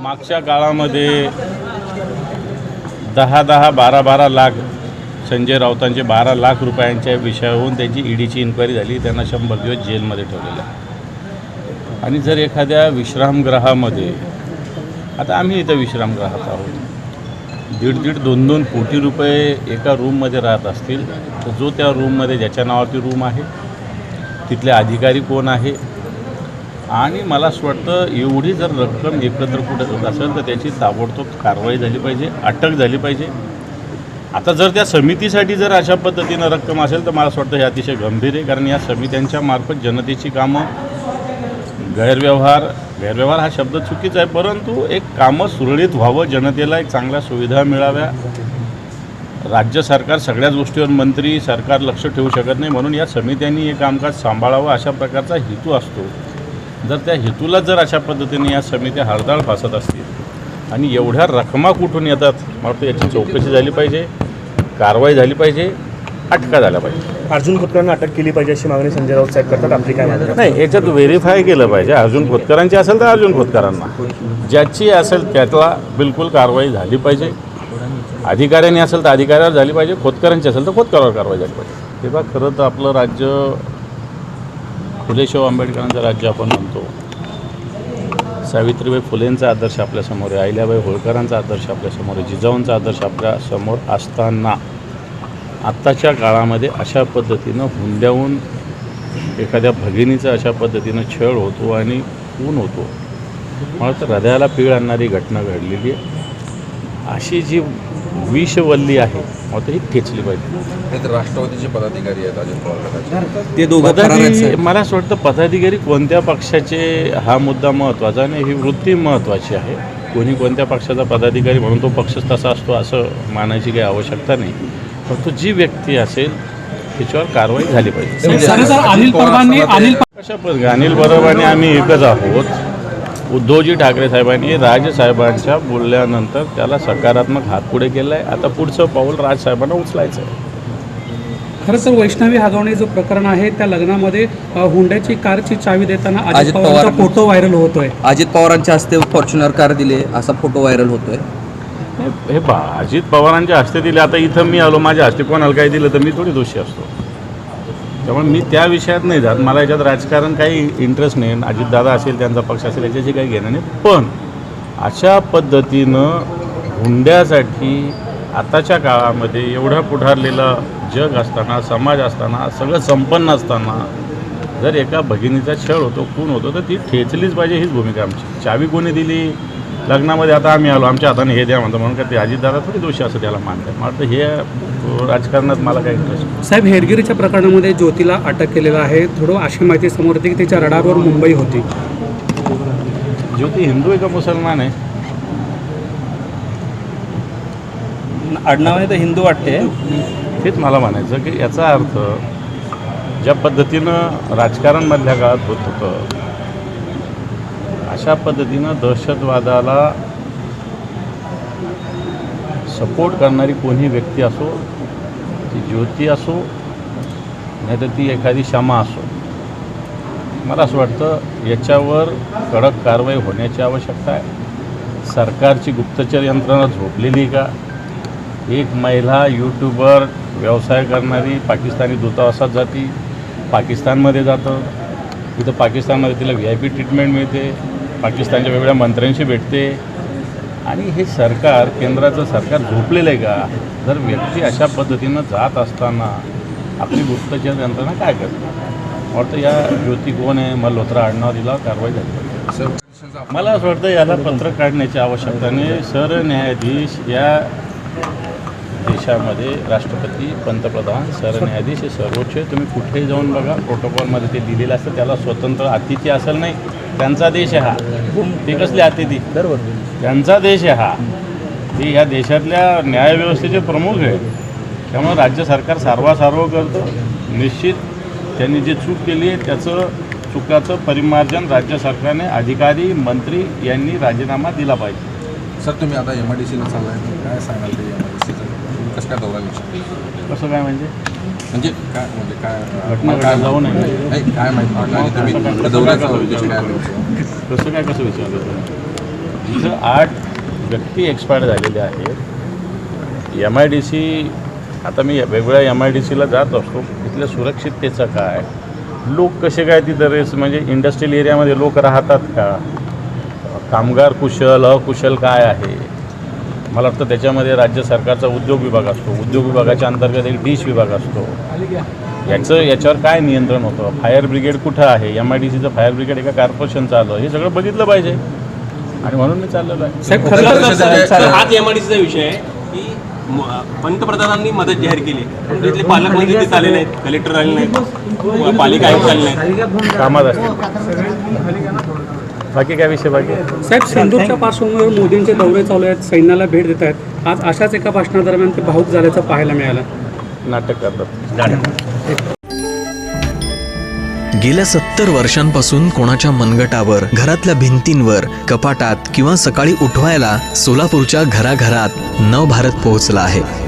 मागच्या काळामध्ये दहा दहा बारा बारा लाख संजय राऊतांचे बारा लाख रुपयांच्या विषयावरून त्यांची ईडीची इन्क्वायरी झाली त्यांना शंभर दिवस जेलमध्ये ठेवलेलं आहे. आणि जर एखाद्या विश्रामगृहामध्ये आता आम्ही इथं विश्रामगृहात आहोत दीड दीड दोन दोन कोटी रुपये एका रूममध्ये राहत असतील तर जो त्या रूममध्ये ज्याच्या नावावरती रूम आहे तिथले अधिकारी कोण आहे आणि मला असं वाटतं एवढी जर रक्कम एकत्र कुठे होत असेल तर त्याची ताबडतोब कारवाई झाली पाहिजे अटक झाली पाहिजे. आता जर त्या समितीसाठी जर अशा पद्धतीनं रक्कम असेल तर मला असं वाटतं हे अतिशय गंभीर आहे कारण या समित्यांच्या मार्फत जनतेची कामं गैरव्यवहार गैरव्यवहार हा शब्द चुकीचा आहे परंतु एक कामं सुरळीत व्हावं जनतेला एक चांगल्या सुविधा मिळाव्या. राज्य सरकार सगळ्याच गोष्टीवर मंत्री सरकार लक्ष ठेवू शकत नाही म्हणून या समित्यांनी हे कामकाज सांभाळावं अशा प्रकारचा हेतू असतो. जर त्या हेतूला जर अशा पद्धतीने या समित्या हरदाळ फासत असतील आणि एवढ्या रकमा कुठून येतात मला वाटतं याची चौकशी झाली पाहिजे कारवाई झाली पाहिजे अटका झाल्या पाहिजे. अर्जुन खोतकरांना अटक केली पाहिजे अशी मागणी संजय राऊत साहेब करतात आपली काय मागणी? नाही याच्यात व्हेरीफाय केलं पाहिजे. अर्जुन खोतकरांची असेल तर अर्जुन खोतकरांना. ज्याची असेल त्यातला बिलकुल कारवाई झाली पाहिजे. अधिकाऱ्यांनी असेल तर अधिकाऱ्यावर झाली पाहिजे खोतकरांची असेल तर खोतकरावर कारवाई झाली पाहिजे. तेव्हा खरं तर आपलं राज्य फुलेशाह आंबेडकरांचं राज्य आपण म्हणतो. सावित्रीबाई फुलेंचा आदर्श आपल्यासमोर आहे अहिल्याबाई होळकरांचा आदर्श आपल्यासमोर आहे जिजाऊंचा आदर्श आपल्यासमोर असताना. आत्ताच्या काळामध्ये अशा पद्धतीनं हुंड्याहून एखाद्या भगिनीचा अशा पद्धतीनं छळ होतो आणि ऊन होतो. मला तर हृदयाला पीळ आणणारी घटना घडलेली आहे. अशी जी विषवल्ली आहे. मला तर ही ठेचली पाहिजे राष्ट्रवादीचे पदाधिकारी आहेत अजित पवार ते दोघं. मला असं वाटतं पदाधिकारी कोणत्या पक्षाचे हा मुद्दा महत्त्वाचा आणि ही वृत्ती महत्त्वाची आहे. कोणी कोणत्या पक्षाचा पदाधिकारी म्हणून तो पक्ष तसा असतो असं मानायची काही आवश्यकता नाही. परंतु जी व्यक्ती असेल त्याच्यावर कारवाई झाली पाहिजे. अनिल परबांनी अनिल कशा पद्धती अनिल बरोबरांनी आम्ही एकच आहोत. उद्धवजी ठाकरे साहेबांनी राजसाहेबांच्या बोलल्यानंतर त्याला सकारात्मक हात पुढे केला आहे आता पुढचं पाऊल राजसाहेबांना उचलायचं आहे खरं तर वैष्णवी हागवणे जो प्रकरण आहे त्या लग्नामध्ये हुंड्याची कारची चावी देताना अजित पवारांचा पवार- फोटो व्हायरल होतोय. अजित पवारांच्या हस्ते फॉर्च्युनर कार दिले असा फोटो व्हायरल होतोय. हे- हे पहा अजित पवारांच्या हस्ते दिले आता इथं मी आलो माझ्या हस्ते कोणाला काही दिलं तर मी थोडी दोषी असतो. त्यामुळे मी त्या विषयात नाही जात. मला याच्यात राजकारण काही इंटरेस्ट नाही. अजितदादा असेल त्यांचा पक्ष असेल याच्याशी काही घेणं नाही. पण अशा पद्धतीनं हुंड्यासाठी आताच्या काळामध्ये एवढं पुढारलेलं जग असताना समाज असताना सगळं संपन्न असताना जर एका भगिनीचा छळ होतो खून होतो तर ती ठेचलीच पाहिजे हीच भूमिका आमची. चावी कोणी दिली? लग्नामध्ये आता आम्ही आलो आमच्या हाताने हे द्या म्हणतो म्हणून का ते अजितदादा थोडी दोषी असं त्याला मानतात. मला हे राजकारणात मला काही इंटरेस्ट. साहेब हेरगिरीच्या प्रकरणामध्ये ज्योतीला अटक केलेलं आहे. थोडं अशी माहिती समोर येते की तिच्या रडारवर मुंबई होती. ज्योती हिंदू आहे का मुसलमान आहे? आडनावाने तर हिंदू वाटते. तेच मला म्हणायचं की याचा अर्थ ज्या पद्धतीनं राजकारण मधल्या काळात होत होतं अशा पद्धतीनं दहशतवादाला सपोर्ट करणारी कोणी व्यक्ती असो ती ज्योती असो नाहीतर ती एखादी क्षमा असो. मला असं वाटतं याच्यावर कडक कारवाई होण्याची आवश्यकता आहे. सरकारची गुप्तचर यंत्रणा झोपलेली आहे का? एक महिला यूट्यूबर व्यवसाय करणारी पाकिस्तानी दूतावासात जाती पाकिस्तानमध्ये जातं. तिथं पाकिस्तानमध्ये तिला व्ही आय पी ट्रीटमेंट मिळते. पाकिस्तानच्या वेगवेगळ्या मंत्र्यांशी भेटते. आणि हे सरकार केंद्राचं सरकार झोपलेलं आहे का? जर व्यक्ती अशा पद्धतीनं जात असताना आपली गुप्तचर यंत्रणा काय करते? वाटतं या ज्योती कोण आहे? मल्होत्रा आडनाव दिला कारवाई झाली. पाहिजे मला असं वाटतं याला पत्र काढण्याची आवश्यकता नाही सरन्यायाधीश या देशामध्ये राष्ट्रपती पंतप्रधान सरन्यायाधीश हे सर्वोच्च आहे. तुम्ही कुठेही जाऊन बघा प्रोटोकॉलमध्ये ते दिलेलं असतं त्याला स्वतंत्र अतिथी असेल नाही. त्यांचा देश आहे हा. ते कसले अतिथी? बरोबर. त्यांचा देश आहे हा. ते ह्या देशातल्या न्यायव्यवस्थेचे प्रमुख आहे त्यामुळे राज्य सरकार सारवासारव करतं. निश्चित त्यांनी जे चूक केली आहे त्याचं चुकाचं परिमार्जन राज्य सरकारने अधिकारी मंत्री यांनी राजीनामा दिला पाहिजे. सर तुम्ही आता एम आय डी सीला चाललाय. काय सांगाल ते एम आय डी सीचं कसं काय दौरा शकता? कसं काय म्हणजे? म्हणजे काय म्हणजे काय घटना काय जाऊ नये. नाही. काय माहिती आणि तुम्ही कसं दौऱ्याचा काय- उद्देश काय होता? कसं काय कसं विचारलं? इथं आठ व्यक्ती एक्सपायर झालेल्या आहेत. एम आय डी सी आता मी वेगवेगळ्या एम आय डी सीला जात असतो. तिथल्या सुरक्षिततेचं काय? लोक कसे काय तिथं रेस म्हणजे इंडस्ट्रियल एरियामध्ये लोक राहतात का? कामगार कुशल अकुशल काय आहे? मला वाटतं त्याच्यामध्ये राज्य सरकारचा उद्योग विभाग असतो उद्योग विभागाच्या अंतर्गत एक डिश विभाग असतो याचं याच्यावर काय नियंत्रण होतं फायर ब्रिगेड कुठं आहे एम आय डी सीचं फायर ब्रिगेड एका कॉर्पोरेशनचं आलं हे सगळं बघितलं पाहिजे आणि म्हणून मी चाललेलो आहे साहेब खरं तर तर हाच एमआयडीसीचा विषय आहे की पंतप्रधानांनी मदत जाहीर केली पण तिथले पालकमंत्री तिथे आले नाहीत कलेक्टर आले नाहीत पालिका आयुक्त आले नाहीत कामात असते बाकी काय विषय बाकी? साहेब सिंधूरच्या पार्श्वभूमीवर मोदींचे दौरे चालू आहेत सैन्याला भेट देत आहेत. आज अशाच एका भाषणादरम्यान ते भाऊक झाल्याचं पाहायला मिळालं. नाटक करतात. गेल्या सत्तर वर्षांपासून कोणाच्या मनगटावर घरातल्या भिंतींवर कपाटात किंवा सकाळी उठवायला सोलापूरच्या घराघरात नवभारत पोहोचला आहे.